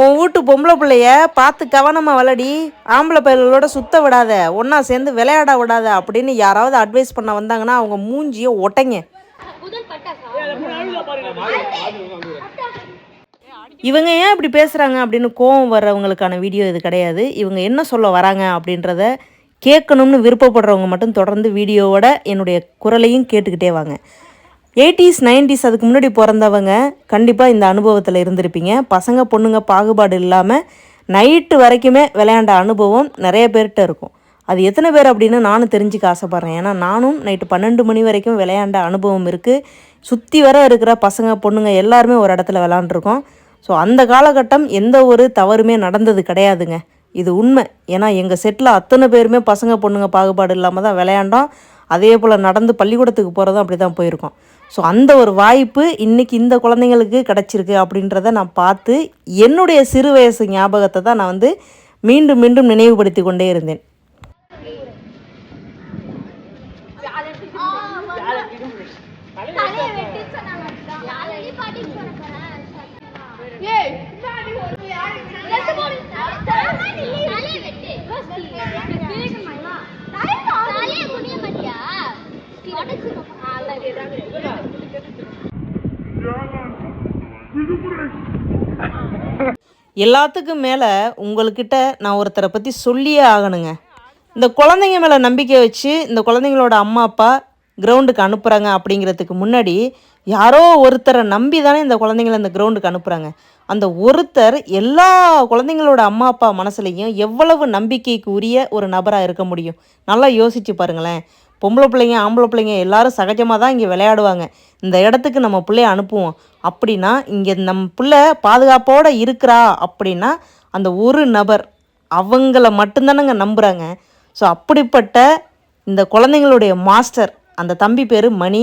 உன் வீட்டு பொம்பளை பிள்ளைய பார்த்து கவனமாக விளாடி ஆம்பளை பயல்களோட சுத்த விடாத ஒன்றா சேர்ந்து விளையாட விடாத அப்படின்னு யாராவது அட்வைஸ் பண்ண வந்தாங்கன்னா அவங்க மூஞ்சியை ஒட்டைங்க. இவங்க ஏன் இப்படி பேசுகிறாங்க அப்படின்னு கோவம் வர்றவங்களுக்கான வீடியோ இது கிடையாது. இவங்க என்ன சொல்ல வராங்க அப்படின்றத கேட்கணும்னு விருப்பப்படுறவங்க மட்டும் தொடர்ந்து வீடியோவோட என்னுடைய குரலையும் கேட்டுக்கிட்டே வாங்க. எயிட்டிஸ் நைன்டிஸ் அதுக்கு முன்னாடி பிறந்தவங்க கண்டிப்பாக இந்த அனுபவத்தில் இருந்திருப்பீங்க. பசங்க பொண்ணுங்க பாகுபாடு இல்லாமல் நைட்டு வரைக்குமே விளையாண்ட அனுபவம் நிறைய பேர்கிட்ட இருக்கும். அது எத்தனை பேர் அப்படின்னு நானும் தெரிஞ்சுக்க ஆசைப்பட்றேன். ஏன்னா நானும் நைட்டு பன்னெண்டு மணி வரைக்கும் விளையாண்ட அனுபவம் இருக்குது சுற்றி வர இருக்கிற பசங்க பொண்ணுங்க எல்லாருமே ஒரு இடத்துல விளாண்டுருக்கோம் ஸோ அந்த காலகட்டம் எந்த ஒரு தவறுமே நடந்தது கிடையாதுங்க. இது உண்மை. ஏன்னா எங்கள் செட்டில் அத்தனை பேருமே பசங்க பொண்ணுங்க பாகுபாடு இல்லாமல் தான் விளையாண்டோம். அதே போல் நடந்து பள்ளிக்கூடத்துக்கு போகிறதும் அப்படி தான் போயிருக்கோம். ஸோ அந்த ஒரு வாய்ப்பு இன்றைக்கி இந்த குழந்தைங்களுக்கு கிடச்சிருக்கு அப்படின்றத நான் பார்த்து என்னுடைய சிறு வயசு ஞாபகத்தை தான் நான் வந்து மீண்டும் மீண்டும் நினைவுபடுத்தி கொண்டே இருந்தேன். எல்லாத்துக்கும் மேலே உங்கள்கிட்ட நான் ஒருத்தரை பற்றி சொல்லியே ஆகணுங்க. இந்த குழந்தைங்க மேலே நம்பிக்கை வச்சு இந்த குழந்தைங்களோட அம்மா அப்பா கிரவுண்டுக்கு அனுப்புகிறாங்க அப்படிங்கிறதுக்கு முன்னாடி யாரோ ஒருத்தரை நம்பி தானே இந்த குழந்தைங்கள இந்த கிரவுண்டுக்கு அனுப்புகிறாங்க அந்த ஒருத்தர் எல்லா குழந்தைங்களோட அம்மா அப்பா மனசுலையும் எவ்வளவு நம்பிக்கைக்கு உரிய ஒரு நபராக இருக்க முடியும்? நல்லா யோசிச்சு பாருங்களேன். பொம்பளை பிள்ளைங்க ஆம்பளை பிள்ளைங்க எல்லாரும் சகஜமாக தான் இங்கே விளையாடுவாங்க. இந்த இடத்துக்கு நம்ம பிள்ளைய அனுப்புவோம். அப்படின்னா இங்கே நம் பிள்ளை பாதுகாப்போடு இருக்கிறா அப்படின்னா அந்த ஒரு நபர் அவங்கள மட்டும்தானங்க நம்புகிறாங்க ஸோ அப்படிப்பட்ட இந்த குழந்தைங்களுடைய மாஸ்டர் அந்த தம்பி பேர் மணி.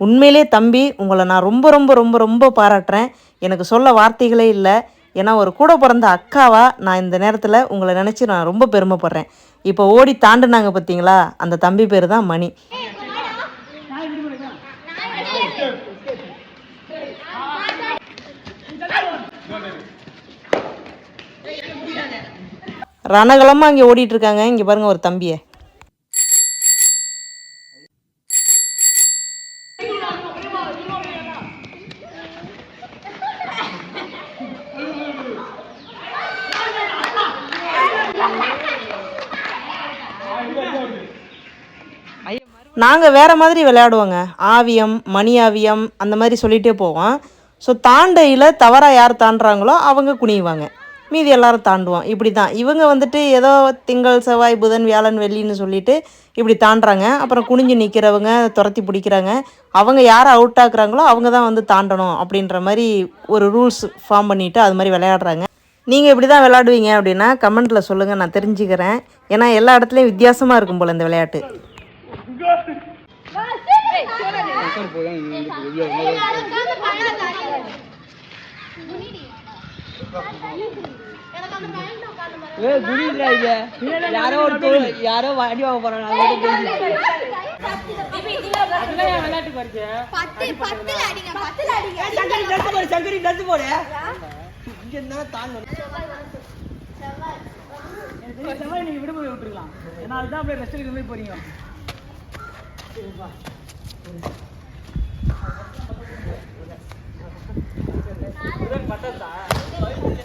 உண்மையிலே தம்பி உங்களை நான் ரொம்ப ரொம்ப ரொம்ப ரொம்ப பாராட்டுறேன். எனக்கு சொல்ல வார்த்தைகளே இல்லை. ஏன்னா ஒரு கூட பிறந்த அக்காவா நான் இந்த நேரத்தில் உங்களை நினச்சி நான் ரொம்ப பெருமைப்படுறேன். இப்போ ஓடி தாண்டுனாங்க பார்த்தீங்களா அந்த தம்பி பேர் தான் மணி. ரணகலமாக அங்கே ஓடிட்டு இருக்காங்க இங்கே பாருங்க ஒரு தம்பியை. நாங்கள் வேறு மாதிரி விளையாடுவோங்க. ஆவியம் மணி ஆவியம் அந்த மாதிரி சொல்லிகிட்டே போவோம். ஸோ தாண்டையில் தவறாக யார் தாண்டுறாங்களோ அவங்க குனிவாங்க மீதி எல்லாரும் தாண்டுவோம் இப்படி தான் இவங்க வந்துட்டு ஏதோ திங்கள் செவ்வாய் புதன் வியாழன் வெள்ளின்னு சொல்லிட்டு இப்படி தாண்டுறாங்க. அப்புறம் குனிஞ்சு நிற்கிறவங்க துரத்தி பிடிக்கிறாங்க. அவங்க யாரை அவுட் ஆக்குறாங்களோ அவங்க தான் வந்து தாண்டணும் அப்படின்ற மாதிரி ஒரு ரூல்ஸ் ஃபார்ம் பண்ணிவிட்டு அது மாதிரி விளையாடுறாங்க. நீங்கள் இப்படி தான் விளையாடுவீங்க அப்படின்னா கமெண்ட்டில் சொல்லுங்கள் நான் தெரிஞ்சுக்கிறேன். ஏன்னா எல்லா இடத்துலையும் வித்தியாசமாக இருக்கும் போல் இந்த விளையாட்டு. ஏ குடி இல்ல இங்க. யாரோ ஒரு யாரோ அடி வாங்க போறாங்க. விளையாட்டுக்கு வருது சங்கரி நட்டு போடு சங்கரி நட்டு போடு. இங்க இருந்தா தாண்டணும் செவ்வாய் நீங்க விடுமுறை விட்டுருக்கலாம் ஏன்னா அதுதான் அப்படியே ரெஸ்ட் எடுக்க மாதிரி போறீங்க.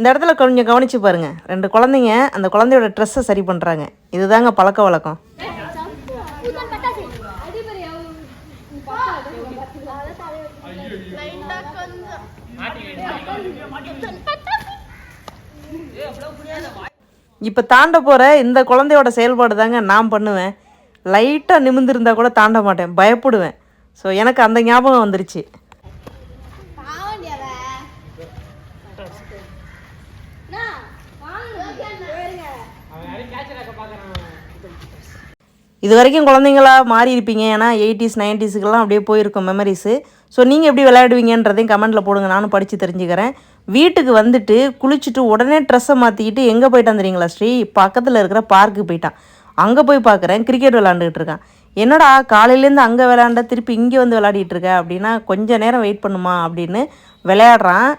இந்த இடத்துல கொஞ்சம் கவனிச்சு பாருங்கள் ரெண்டு குழந்தைங்க அந்த குழந்தையோட ட்ரெஸ்ஸை சரி பண்ணுறாங்க இதுதாங்க பழக்க வழக்கம். இப்போ தாண்ட போகிற இந்த குழந்தையோட செயல்பாடு தாங்க நான் பண்ணுவேன். லைட்டாக நிமிந்திருந்தால் கூட தாண்ட மாட்டேன். பயப்படுவேன். ஸோ எனக்கு அந்த ஞாபகம் வந்துருச்சு. இது வரைக்கும் குழந்தைங்களா மாறி இருப்பீங்க. ஏன்னா எயிட்டிஸ் நைன்டிஸுக்கெல்லாம் அப்படியே போயிருக்கும் மெமரிஸு ஸோ நீங்கள் எப்படி விளையாடுவீங்கன்றதையும் கமெண்ட்டில் போடுங்க. நானும் படித்து தெரிஞ்சுக்கிறேன். வீட்டுக்கு வந்துட்டு குளிச்சுட்டு உடனே ட்ரெஸ்ஸை மாற்றிக்கிட்டு எங்கே போயிட்டான் தெரியுங்களா ஸ்ரீ? பக்கத்தில் இருக்கிற பார்க்கு போயிட்டான். அங்கே போய் பார்க்குறேன். கிரிக்கெட் விளாண்டுக்கிட்டு இருக்கான். என்னடா காலையிலேருந்து அங்கே விளையாண்ட திருப்பி இங்கே வந்து விளையாடிட்டு இருக்க அப்படின்னா கொஞ்ச நேரம் வெயிட் பண்ணுமா அப்படின்னு விளையாடுறான்.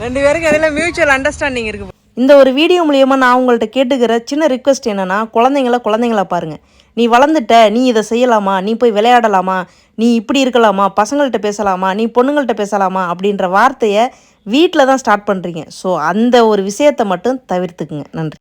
ரெண்டு பேருக்கு அதில் மியூச்சுவல் அண்டர்ஸ்டாண்டிங் இருக்கு. இந்த ஒரு வீடியோ மூலியமாக நான் உங்கள்கிட்ட கேட்டுக்கிற சின்ன ரிக்வெஸ்ட் என்னென்னா குழந்தைங்கள குழந்தைங்களா பாருங்கள் நீ வளர்ந்துட்ட நீ இதை செய்யலாமா? நீ போய் விளையாடலாமா? நீ இப்படி இருக்கலாமா? பசங்கள்கிட்ட பேசலாமா? நீ பொண்ணுங்கள்ட்ட பேசலாமா? அப்படின்ற வார்த்தையை வீட்டில் தான் ஸ்டார்ட் பண்ணுறீங்க ஸோ அந்த ஒரு விஷயத்தை மட்டும் தவிர்த்துக்குங்க. நன்றி.